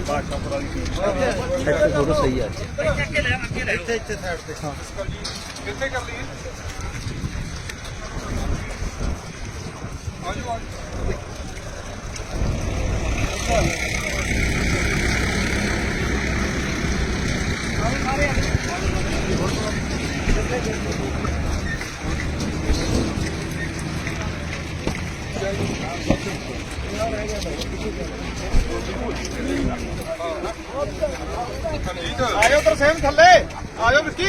ਬਾਦਸ਼ਾਹਪੁਰਾ ਦੀ ਇੱਥੇ ਫੋਟੋ ਸਹੀ ਆ ਇੱਥੇ ਇੱਥੇ ਸਾਈਡ ਤੇ ਕਿੱਥੇ ਕਰ ਲਈਏ ਆਜੋ ਆਜੋ ਆਜੋ ਤਰਸੇਮ ਥੱਲੇ। ਆਜੋ ਵਿੱਕੀ।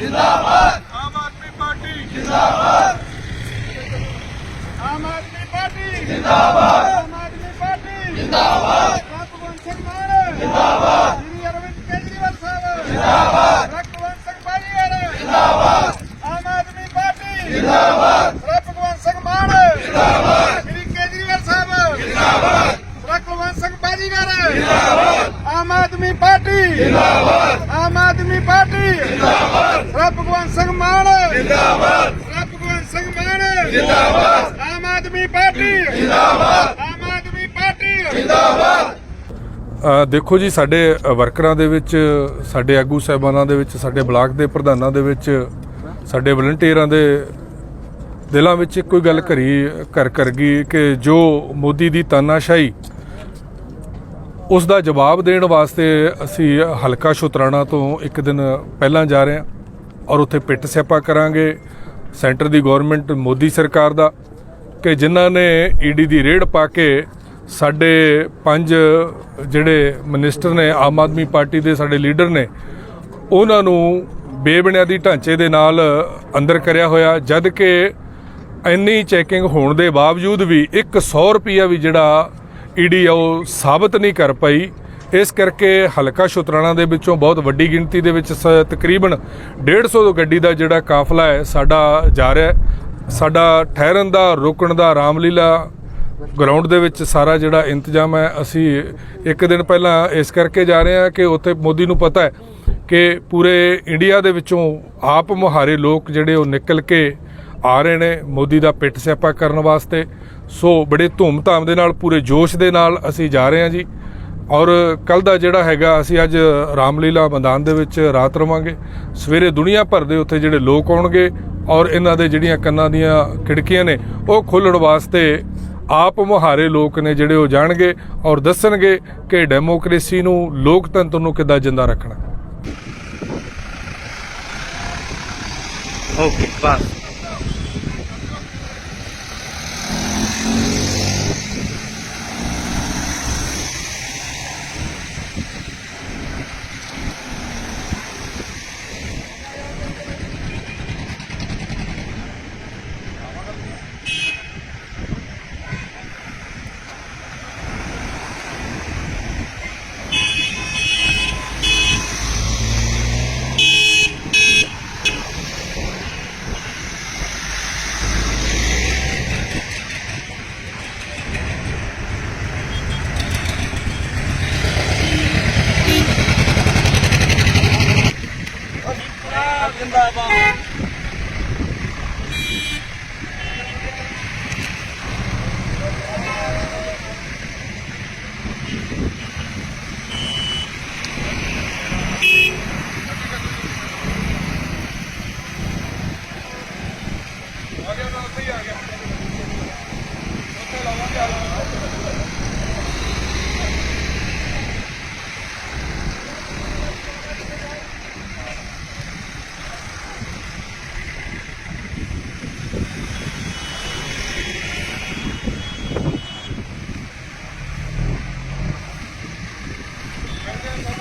ਜਿੰਦਾਬਾਦ ਆਮ ਆਦਮੀ ਪਾਰਟੀ ਜਿੰਦਾਬਾਦ। ਆਮ ਆਦਮੀ ਪਾਰਟੀ। ਜਿੰਦਾਬਾਦ ਆਮ ਆਦਮੀ ਪਾਰਟੀ ਜਿੰਦਾਬਾਦ ਭਗਵੰਤ ਸਿੰਘ ਮਾਨ ਜਿੰਦਾਬਾਦ ਸ੍ਰੀ ਅਰਵਿੰਦ ਕੇਜਰੀਵਾਲ ਸਾਹਿਬ ਜਿੰਦਾਬਾਦ ਭਗਵੰਤ ਸਿੰਘ ਬਾਜੀਗਰ ਜਿੰਦਾਬਾਦ ਆਮ ਆਦਮੀ ਪਾਰਟੀ ਜਿੰਦਾਬਾਦ ਭਗਵੰਤ ਸਿੰਘ ਮਾਨ ਜਿੰਦਾਬਾਦ ਸ੍ਰੀ ਕੇਜਰੀਵਾਲ ਸਾਹਿਬ ਜਿੰਦਾਬਾਦ ਭਗਵੰਤ ਸਿੰਘ ਬਾਜੀਗਰ ਜਿੰਦਾਬਾਦ। ਆਮ ਆਦਮੀ ਪਾਰਟੀ। ਜਿੰਦਾਬਾਦ। ਆਮ ਆਦਮੀ ਪਾਰਟੀ। ਜਿੰਦਾਬਾਦ। ਭਗਵੰਤ ਸਿੰਘ ਮਾਨ। ਜਿੰਦਾਬਾਦ। ਭਗਵੰਤ ਸਿੰਘ ਮਾਨ। ਜਿੰਦਾਬਾਦ। ਆਮ ਆਦਮੀ ਪਾਰਟੀ। ਜਿੰਦਾਬਾਦ। ਆਮ ਆਦਮੀ ਪਾਰਟੀ। ਜਿੰਦਾਬਾਦ। ਅ, ਦੇਖੋ ਜੀ ਸਾਡੇ ਵਰਕਰਾਂ ਦੇ ਵਿੱਚ ਸਾਡੇ ਆਗੂ ਸਾਹਿਬਾਨਾਂ ਦੇ ਵਿੱਚ ਸਾਡੇ ਬਲਾਕ ਦੇ ਪ੍ਰਧਾਨਾਂ ਦੇ ਵਿੱਚ ਸਾਡੇ ਵਲੰਟੀਅਰਾਂ ਦੇ ਦਿਲਾਂ ਵਿੱਚ ਇੱਕੋ ਹੀ ਗੱਲ ਘਰੀ ਘਰ ਕਰ ਗਈ ਕਿ ਜੋ ਮੋਦੀ ਦੀ ਤਾਨਾਸ਼ਾਹੀ ਉਸ ਦਾ ਜਵਾਬ ਦੇਣ ਵਾਸਤੇ ਅਸੀਂ ਹਲਕਾ ਸ਼ੁਤਰਾਣਾ ਤੋਂ ਇੱਕ ਦਿਨ ਪਹਿਲਾਂ ਜਾ ਰਹੇ ਹਾਂ ਔਰ ਉੱਥੇ ਪਿੱਟ ਸਿਆਪਾ ਕਰਾਂਗੇ ਸੈਂਟਰ ਦੀ ਗਵਰਨਮੈਂਟ, ਮੋਦੀ ਸਰਕਾਰ ਦਾ ਕਿ ਜਿਨ੍ਹਾਂ ਨੇ ਈਡੀ ਦੀ ਰੇਡ ਪਾ ਕੇ ਸਾਡੇ ਪੰਜ ਜਿਹੜੇ ਮਿਨਿਸਟਰ ਨੇ, ਆਮ ਆਦਮੀ ਪਾਰਟੀ ਦੇ ਸਾਡੇ ਲੀਡਰ ਨੇ, ਉਹਨਾਂ ਨੂੰ ਬੇਬੁਨਿਆਦੀ ਢਾਂਚੇ ਦੇ ਨਾਲ ਅੰਦਰ ਕਰਿਆ ਹੋਇਆ, ਜਦ ਕਿ ਇੰਨੀ ਚੈਕਿੰਗ ਹੋਣ ਦੇ ਬਾਵਜੂਦ ਵੀ 100 ਰੁਪਿਆ ਵੀ ਜਿਹੜਾ ਈਡੀ ਉਹ ਸਾਬਤ ਨਹੀਂ ਕਰ ਪਾਈ। ਇਸ ਕਰਕੇ ਹਲਕਾ ਸ਼ੁਤਰਾਣਾ ਦੇ ਵਿੱਚੋਂ ਬਹੁਤ ਵੱਡੀ ਗਿਣਤੀ ਦੇ ਵਿੱਚ ਸ- ਤਕਰੀਬਨ 150 ਗੱਡੀ ਦਾ ਜਿਹੜਾ ਕਾਫਲਾ ਹੈ, ਸਾਡਾ ਜਾ ਰਿਹਾ ਸਾਡਾ ਠਹਿਰਨ ਦਾ, ਰੁਕਣ ਦਾ, ਰਾਮਲੀਲਾ ਗਰਾਊਂਡ ਦੇ ਵਿੱਚ ਸਾਰਾ ਜਿਹੜਾ ਇੰਤਜ਼ਾਮ ਹੈ, ਅਸੀਂ ਇੱਕ ਦਿਨ ਪਹਿਲਾਂ ਇਸ ਕਰਕੇ ਜਾ ਰਹੇ ਹਾਂ ਕਿ ਉੱਥੇ ਮੋਦੀ ਨੂੰ ਪਤਾ ਹੈ ਕਿ ਪੂਰੇ ਇੰਡੀਆ ਦੇ ਵਿੱਚੋਂ ਆਪ ਮੁਹਾਰੇ ਲੋਕ ਜਿਹੜੇ ਉਹ ਨਿਕਲ ਕੇ ਆ ਰਹੇ ਨੇ ਮੋਦੀ ਦਾ ਪਿੱਟ ਸਿਆਪਾ ਕਰਨ ਵਾਸਤੇ। ਸੋ ਬੜੇ ਧੂਮ-ਧਾਮ ਦੇ ਨਾਲ, ਪੂਰੇ ਜੋਸ਼ ਦੇ ਨਾਲ ਅਸੀਂ ਜਾ ਰਹੇ ਹਾਂ ਜੀ। ਔਰ ਕੱਲ ਦਾ ਜਿਹੜਾ ਹੈਗਾ, ਅਸੀਂ ਅੱਜ ਰਾਮਲੀਲਾ ਮੈਦਾਨ ਦੇ ਵਿੱਚ ਰਾਤ ਰਵਾਂਗੇ। ਸਵੇਰੇ ਦੁਨੀਆ ਭਰ ਦੇ ਉੱਥੇ ਜਿਹੜੇ ਲੋਕ ਆਉਣਗੇ ਔਰ ਇਹਨਾਂ ਦੇ ਜਿਹੜੀਆਂ ਕੰਨਾਂ ਦੀਆਂ ਖਿੜਕੀਆਂ ਨੇ, ਉਹ ਖੋਲਣ ਵਾਸਤੇ ਆਪ ਮੁਹਾਰੇ ਲੋਕ ਨੇ ਜਿਹੜੇ ਉਹ ਜਾਣਗੇ ਔਰ ਦੱਸਣਗੇ ਕਿ ਡੈਮੋਕ੍ਰੇਸੀ ਨੂੰ, ਲੋਕਤੰਤਰ ਨੂੰ ਕਿੱਦਾਂ ਜਿੰਦਾ ਰੱਖਣਾ। ਓਕੇ ਬਸ। ਜਿੰਦਾਬਾਦ ਆ ਗਿਆ ਨਾ ਉੱਥੇ ਆ ਗਿਆ ਉੱਥੇ ਲਾਵਾਂਗੇ ਆ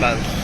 ਬਸ